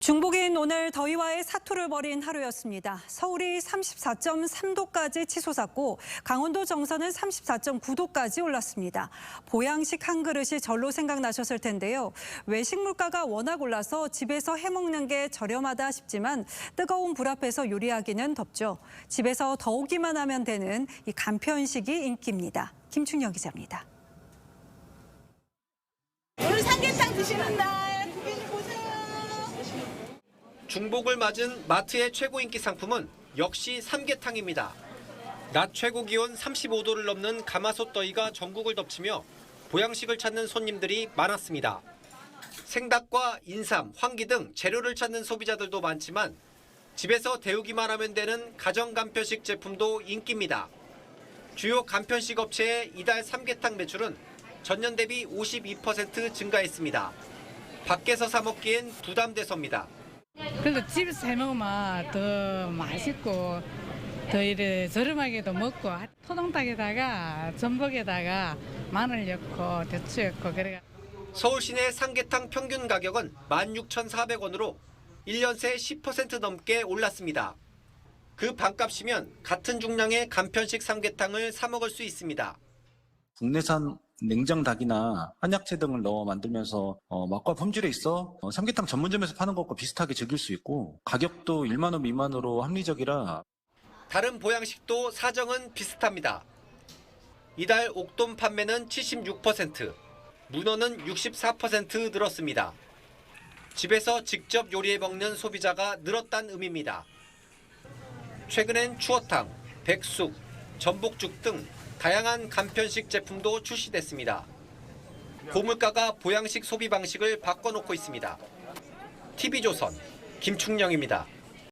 중복인 오늘 더위와의 사투를 벌인 하루였습니다. 서울이 34.3도까지 치솟았고 강원도 정선은 34.9도까지 올랐습니다. 보양식 한 그릇이 절로 생각나셨을 텐데요. 외식 물가가 워낙 올라서 집에서 해먹는 게 저렴하다 싶지만 뜨거운 불 앞에서 요리하기는 덥죠. 집에서 더우기만 하면 되는 이 간편식이 인기입니다. 김충영 기자입니다. 오늘 삼계탕 드시는 날. 중복을 맞은 마트의 최고 인기 상품은 역시 삼계탕입니다. 낮 최고 기온 35도를 넘는 가마솥 더위가 전국을 덮치며 보양식을 찾는 손님들이 많았습니다. 생닭과 인삼, 황기 등 재료를 찾는 소비자들도 많지만 집에서 데우기만 하면 되는 가정 간편식 제품도 인기입니다. 주요 간편식 업체의 이달 삼계탕 매출은 전년 대비 52% 증가했습니다. 밖에서 사 먹기엔 부담돼서입니다. 그래도 집에서 해 먹으면 더 맛있고 더 이래 저렴하게도 먹고 토종닭에다가 전복에다가 마늘 넣고 대추 넣고 그래가 서울 시내 삼계탕 평균 가격은 16,400원으로 1년 새 10% 넘게 올랐습니다. 그 반값이면 같은 중량의 간편식 삼계탕을 사 먹을 수 있습니다. 국내산 냉장 닭이나 한약재 등을 넣어 만들면서 어, 맛과 품질에 있어 어, 삼계탕 전문점에서 파는 것과 비슷하게 즐길 수 있고 가격도 1만 원 미만으로 합리적이라 다른 보양식도 사정은 비슷합니다. 이달 옥돔 판매는 76%, 문어는 64% 늘었습니다. 집에서 직접 요리해 먹는 소비자가 늘었다는 의미입니다. 최근엔 추어탕, 백숙, 전복죽 등 다양한 간편식 제품도 출시됐습니다. 고물가가 보양식 소비 방식을 바꿔놓고 있습니다. TV조선 김충영입니다.